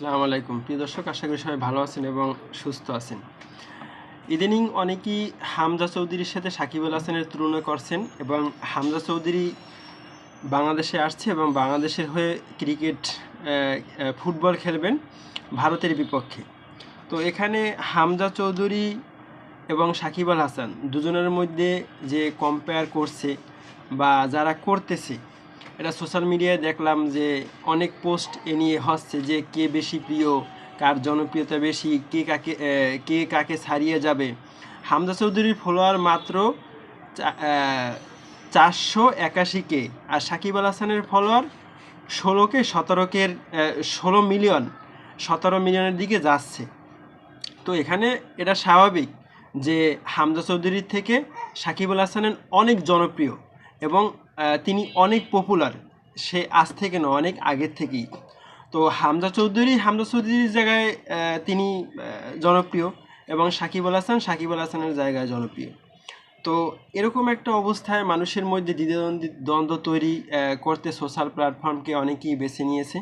আসসালামু আলাইকুম। প্রিয় দর্শক, আশা করি সবাই ভালো আছেন এবং সুস্থ আছেন। ইদানিং অনেকেই হামজা চৌধুরীর সাথে সাকিব আল হাসানের তুলনা করছেন এবং হামজা চৌধুরী বাংলাদেশে আসছে এবং বাংলাদেশের হয়ে ক্রিকেট ফুটবল খেলবেন ভারতের বিপক্ষে। তো এখানে হামজা চৌধুরী এবং সাকিব আল হাসান দুজনের মধ্যে যে কম্পেয়ার করছে বা যারা করতেছে এটা সোশ্যাল মিডিয়ায় দেখলাম যে অনেক পোস্ট এ নিয়ে হচ্ছে যে কে বেশি প্রিয়, কার জনপ্রিয়তা বেশি, কে কাকে কে কাকে ছাড়িয়ে যাবে। হামজা চৌধুরীর ফলোয়ার মাত্র চারশো একাশি কে আর সাকিব আল হাসানের ফলোয়ার ষোলোকে সতেরোকে ষোলো মিলিয়ন সতেরো মিলিয়নের দিকে যাচ্ছে। তো এখানে এটা স্বাভাবিক যে হামজা চৌধুরীর থেকে সাকিব আল হাসানের অনেক জনপ্রিয় এবং তিনি অনেক পপুলার সে আজ থেকে না অনেক আগের থেকেই। তো হামজা চৌধুরী, হামজা চৌধুরীর জায়গায় তিনি জনপ্রিয় এবং সাকিব আল হাসান, সাকিব আল হাসানের জায়গায় জনপ্রিয়। তো এরকম একটা অবস্থায় মানুষের মধ্যে দ্বিধাদ্বন্দ্ব, দ্বন্দ্ব তৈরি করতে সোশ্যাল প্ল্যাটফর্মকে অনেকেই বেছে নিয়েছে।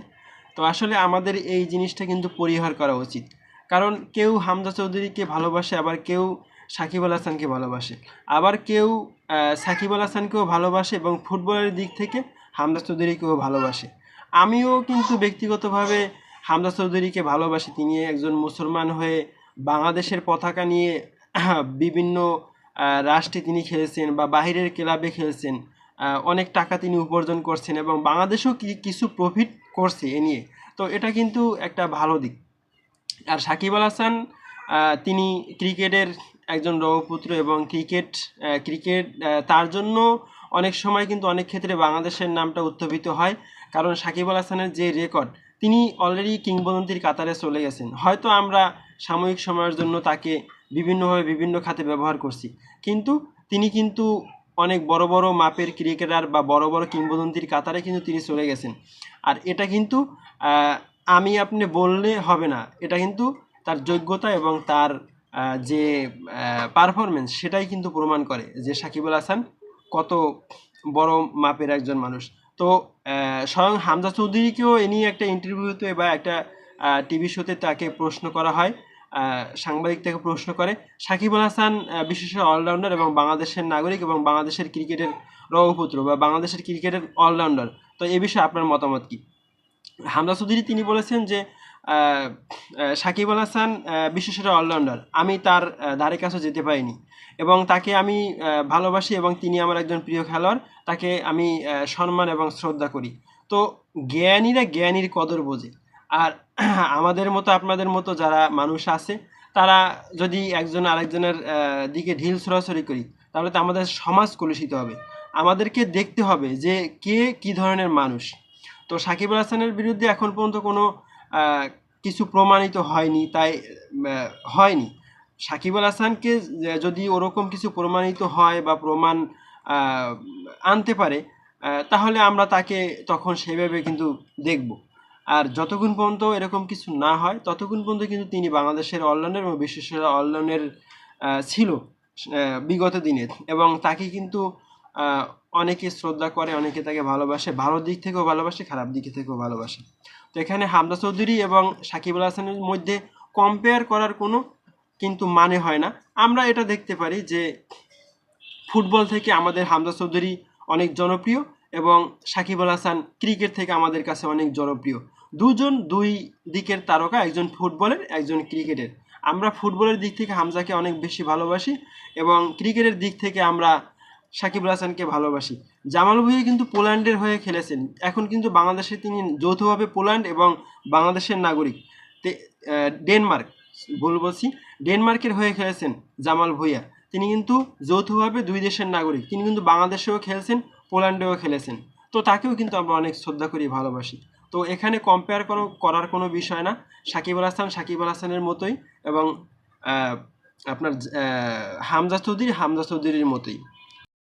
তো আসলে আমাদের এই জিনিসটা কিন্তু পরিহার করা উচিত। কারণ কেউ হামজা চৌধুরীকে ভালোবাসে, আবার কেউ সাকিব আল হাসানকে ভালোবাসে। আবার কেউ সাকিব আল হাসানকেও ভালোবাসে এবং ফুটবলের দিক থেকে হামজা চৌধুরীকেও ভালোবাসে। আমিও কিন্তু ব্যক্তিগতভাবে হামজা চৌধুরীকে ভালোবাসি। তিনি একজন মুসলমান হয়ে বাংলাদেশের পতাকা নিয়ে বিভিন্ন রাষ্ট্রে তিনি খেলেছেন বা বাহিরের ক্লাবে খেলছেন। অনেক টাকা তিনি উপার্জন করছেন এবং বাংলাদেশেও কিছু প্রফিট করছে এ নিয়ে। তো এটা কিন্তু একটা ভালো দিক। আর সাকিব আল হাসান তিনি ক্রিকেটের একজন রবপুত্র এবং ক্রিকেট ক্রিকেট তার জন্য অনেক সময় কিন্তু অনেক ক্ষেত্রে বাংলাদেশের নামটা উত্থাপিত হয়। কারণ সাকিব আল হাসানের যে রেকর্ড তিনি অলরেডি কিংবদন্তির কাতারে চলে গেছেন। হয়তো আমরা সাময়িক সময়ের জন্য তাকে বিভিন্নভাবে বিভিন্ন খাতে ব্যবহার করছি। কিন্তু তিনি কিন্তু অনেক বড় বড় মাপের ক্রিকেটার বা বড় বড় কিংবদন্তির কাতারে কিন্তু তিনি চলে গেছেন। আর এটা কিন্তু আমি আপনি বললে হবে না। এটা কিন্তু তার যোগ্যতা এবং তার যে পারফরমেন্স সেটাই কিন্তু প্রমাণ করে যে সাকিব আল হাসান কত বড় মাপের একজন মানুষ। তো স্বয়ং হামজা চৌধুরীকেও এ নিয়ে একটা ইন্টারভিউতে বা একটা টিভি শোতে তাকে প্রশ্ন করা হয় সাংবাদিক তাকে প্রশ্ন করে। সাকিব আল হাসান আহ, বিশেষত অলরাউন্ডার এবং বাংলাদেশের নাগরিক এবং বাংলাদেশের ক্রিকেটের রবপুত্র বা বাংলাদেশের ক্রিকেটের অলরাউন্ডার তো এ বিষয়ে আপনার মতামত কি? হামজা চৌধুরী তিনি বলেছেন যে সাকিব আল হাসান বিশ্বসেরা অলরাউন্ডার। আমি তার ধারে কাছে যেতে পারিনি। এবং তাকে আমি ভালোবাসি এবং তিনি আমার একজন প্রিয় খেলোয়াড়। তাকে আমি সম্মান এবং শ্রদ্ধা করি। তো জ্ঞানীরা জ্ঞানীর কদর বোঝে। আর আমাদের মতো, আপনাদের মতো যারা মানুষ আছে, তারা যদি একজন আরেকজনের দিকে ঢিল ছোড়াছড়ি করি, তাহলে তো আমাদের সমাজ কলুষিত হবে। আমাদেরকে দেখতে হবে যে কে কি ধরনের মানুষ। তো সাকিব আল হাসানের বিরুদ্ধে এখন পর্যন্ত কোনো কিছু প্রমাণিত হয়নি, তাই হয়নি। সাকিব আল হাসানকে যদি ওরকম কিছু প্রমাণিত হয় বা প্রমাণ আনতে পারে তাহলে আমরা তাকে তখন সেভাবে কিন্তু দেখব। আর যতক্ষণ পর্যন্ত এরকম কিছু না হয়, ততক্ষণ পর্যন্ত কিন্তু তিনি বাংলাদেশের অলরাউন্ডার এবং বিশ্বসেরা অলরাউন্ডার ছিল বিগত দিনে। এবং তাকে কিন্তু অনেকে শ্রদ্ধা করে, অনেকে তাকে ভালোবাসে, ভালো দিক থেকেও ভালোবাসে, খারাপ দিক থেকেও ভালোবাসে। এখানে হামদা চৌধুরী এবং সাকিব আল হাসানের মধ্যে কম্পেয়ার করার কোনো কিন্তু মানে হয় না। আমরা এটা দেখতে পারি যে ফুটবল থেকে আমাদের হামদা চৌধুরী অনেক জনপ্রিয় এবং সাকিব আল হাসান ক্রিকেট থেকে আমাদের কাছে অনেক জনপ্রিয়। দুজন দুই দিকের তারকা, একজন ফুটবলের, একজন ক্রিকেটের। আমরা ফুটবলের দিক থেকে হামজাকে অনেক বেশি ভালোবাসি এবং ক্রিকেটের দিক থেকে আমরা সাকিব আল হাসানকে ভালোবাসি। জামাল ভুঁইয়া কিন্তু পোল্যান্ডের হয়ে খেলেছেন। এখন কিন্তু বাংলাদেশে তিনি যৌথভাবে পোল্যান্ড এবং বাংলাদেশের নাগরিক। ডেনমার্ক, ভুল বলছি, ডেনমার্কের হয়ে খেলেছেন জামাল ভুঁইয়া। তিনি কিন্তু যৌথভাবে দুই দেশের নাগরিক। তিনি কিন্তু বাংলাদেশেও খেলছেন, পোল্যান্ডেও খেলেছেন। তো তাকেও কিন্তু আমরা অনেক শ্রদ্ধা করি, ভালোবাসি। তো এখানে কম্পেয়ার করো, করার কোনো বিষয় না। সাকিব আল হাসান সাকিব আল হাসানের মতোই এবং আপনার হামজা চৌধুরী হামজা চৌধুরীর মতোই।